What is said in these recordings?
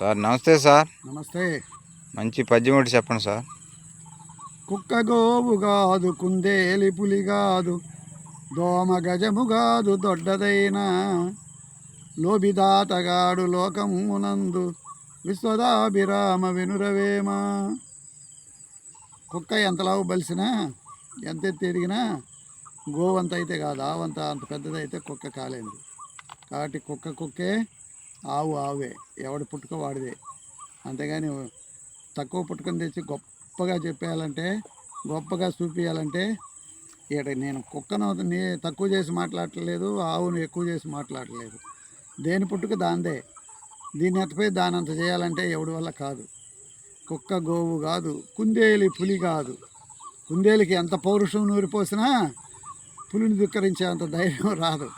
Sir నమస్తే sir. నమస్తే. మంచి పద్యం ఒకటి చెప్పండి సార్. కుక్క గోవు కాదు కుందేలి పులి కాదు దోమ గజము కాదు దొడ్డదైన లోబిదాతగాడు లోకమునందు విశ్వదాభిరామ వినురవేమ. కుక్క ఎంతలావు బలిసినా ఎంత ఎదిగినా గోవంత అయితే కాదు ఆవంత అంత పెద్దదైతే కుక్క కాలేదు కాబట్టి కుక్క కుక్కే ఆవు ఆవే. ఎవడి పుట్టుక వాడిదే. అంతేగాని తక్కువ పుట్టుకొని తెచ్చి గొప్పగా చెప్పేయాలంటే గొప్పగా చూపించాలంటే ఇక్కడ నేను కుక్కను నీ తక్కువ చేసి మాట్లాడట్లేదు ఆవును ఎక్కువ చేసి మాట్లాడలేదు దేని పుట్టుక దాందే దీన్ని ఎత్తపోయి దానంత చేయాలంటే ఎవడి వల్ల కాదు. కుక్క గోవు కాదు కుందేలి పులి కాదు. కుందేలికి ఎంత పౌరుషం నూరిపోసినా పులిని ధిక్కరించే అంత ధైర్యం రాదు.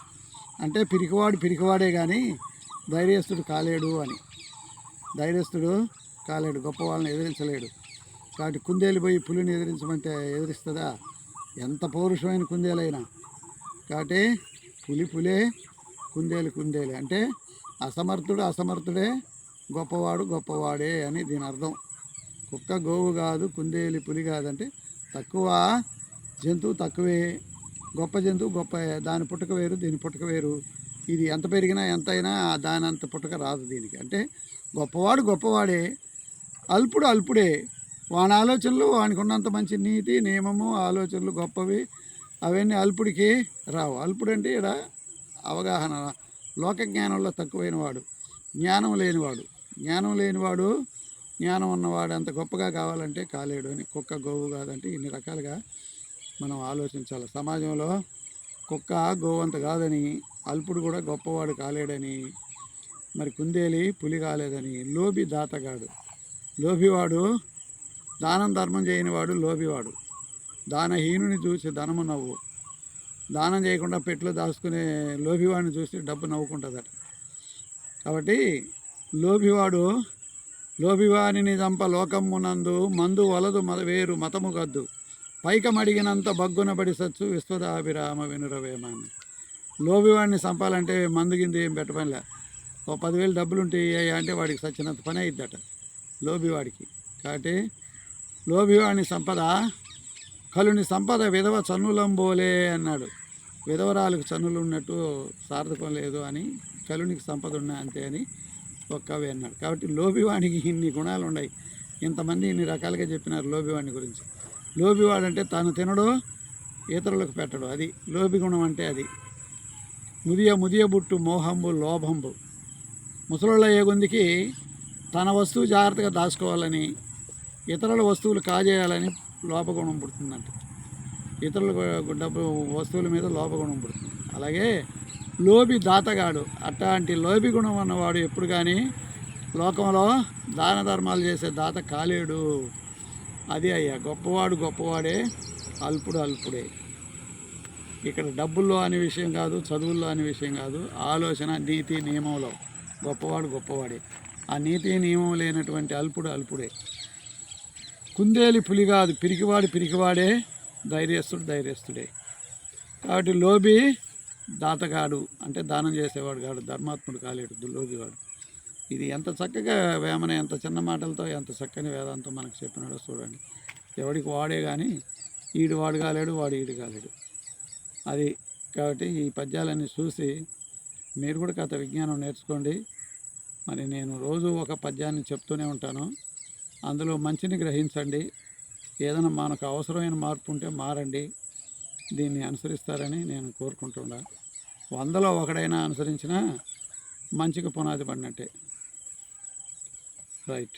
అంటే పిరికివాడు పిరికివాడే కానీ ధైర్యస్తుడు కాలేడు అని. ధైర్యస్తుడు కాలేడు గొప్ప వాళ్ళని ఎదిరించలేడు. కాబట్టి కుందేలు పోయి పులిని ఎదిరించమంటే ఎదిరిస్తుందా? ఎంత పౌరుషమైన కుందేలైనా. కాబట్టి పులి పులే కుందేలు కుందేలే. అంటే అసమర్థుడు అసమర్థుడే గొప్పవాడు గొప్పవాడే అని దీని అర్థం. కుక్క గోవు కాదు కుందేలి పులి కాదంటే తక్కువ జంతువు తక్కువే. గొప్ప జంతువు గొప్ప దాని పుట్టుక వేరు దీని పుట్టుక వేరు. ఇది ఎంత పెరిగినా ఎంత అయినా దాని అంత పుట్టుక రాదు దీనికి. అంటే గొప్పవాడు గొప్పవాడే అల్పుడు అల్పుడే. వాని ఆలోచనలు వానికి ఉన్నంత మంచి నీతి నియమము ఆలోచనలు గొప్పవి. అవన్నీ అల్పుడికి రావు. అల్పుడు అంటే ఇక్కడ అవగాహన లోక జ్ఞానంలో తక్కువైన వాడు జ్ఞానం లేనివాడు. జ్ఞానం లేనివాడు జ్ఞానం ఉన్నవాడు అంత గొప్పగా కావాలంటే కాలేడు అని కుక్క గోవు కాదంటే ఇన్ని రకాలుగా మనం ఆలోచించాలి. సమాజంలో కుక్క గోవంత కాదని అల్పుడు కూడా గొప్పవాడు కాలేడని మరి కుందేలి పులి కాలేదని లోబి దాతగాడు. లోబివాడు దానం ధర్మం చేయనివాడు లోబివాడు. దానహీనుని చూసి ధనము నవ్వు. దానం చేయకుండా పెట్లు దాచుకునే లోబివాడిని చూసి డబ్బు నవ్వుకుంటుందట. కాబట్టి లోబివాడు లోబివాణిని చంప లోకమునందు మందు వలదు మత వేరు మతము గద్దు పైకమడిగినంత అడిగినంత పడి సచ్చు విశ్వదాభిరామ వినురవేమాన్ని లోబివాడిని చంపాలంటే మందుగింది ఏం పెట్టపనిలే. ఓ పదివేలు డబ్బులు ఉంటే అంటే వాడికి సచ్చినంత పని అయిద్దట లోబివాడికి కాబట్టి లోబివాడిని సంపద కలుని సంపద విధవ చనులంబోలే అన్నాడు. విధవరాలకు చనులు ఉన్నట్టు సార్థకం లేదు అని కలునికి సంపద ఉన్నా అంతే అని ఒక కవి అన్నాడు. కాబట్టి లోబివాణికి ఇన్ని గుణాలు ఉన్నాయి ఇంతమంది ఇన్ని రకాలుగా చెప్పినారు లోబివాణి గురించి. లోబివాడు అంటే తాను తినడు ఇతరులకు పెట్టడు. అది లోబి గుణం అంటే అది. ముదియ ముదియ బుట్టు మోహంబు లోభంబు. ముసలుళ్ళ ఏగుందికి తన వస్తువు జాగ్రత్తగా దాచుకోవాలని ఇతరుల వస్తువులు కాజేయాలని లోపగుణం పుడుతుందంట. ఇతరుల డబ్బు వస్తువుల మీద లోపగుణం పుడుతుంది. అలాగే లోబి దాతగాడు అట్లాంటి లోబి గుణం ఉన్నవాడు ఎప్పుడు కానీ లోకంలో దాన ధర్మాలు చేసే దాత కాలేడు. అదే అయ్యా గొప్పవాడు గొప్పవాడే అల్పుడు అల్పుడే. ఇక్కడ డబ్బుల్లో అనే విషయం కాదు చదువుల్లో అనే విషయం కాదు ఆలోచన నీతి నియమంలో. గొప్పవాడు గొప్పవాడే. ఆ నీతి నియమం లేనటువంటి అల్పుడు అల్పుడే. కుందేలి పులి కాదు పిరికివాడు పిరికివాడే ధైర్యస్తుడు ధైర్యస్తుడే. కాబట్టి లోబి దాతగాడు అంటే దానం చేసేవాడు కాడు ధర్మాత్ముడు కాలేడు లోబివాడు ఇది ఎంత చక్కగా వేమన ఎంత చిన్న మాటలతో ఎంత చక్కని వేదాంతం మనకు చెప్పినాడో చూడండి. ఎవడికి వాడే కానీ ఈడు వాడు కాలేడు వాడు ఈడు కాలేడు. అది కాబట్టి ఈ పద్యాలన్నీ చూసి మీరు కూడా కథ విజ్ఞానం నేర్చుకోండి. మరి నేను రోజు ఒక పద్యాన్ని చెప్తూనే ఉంటాను. అందులో మంచిని గ్రహించండి. ఏదైనా మనకు అవసరమైన మార్పు ఉంటే మారండి. దీన్ని అనుసరిస్తారని నేను కోరుకుంటున్నా. వందలో ఒకడైనా అనుసరించినా మంచికి పునాది పడినట్టే. right.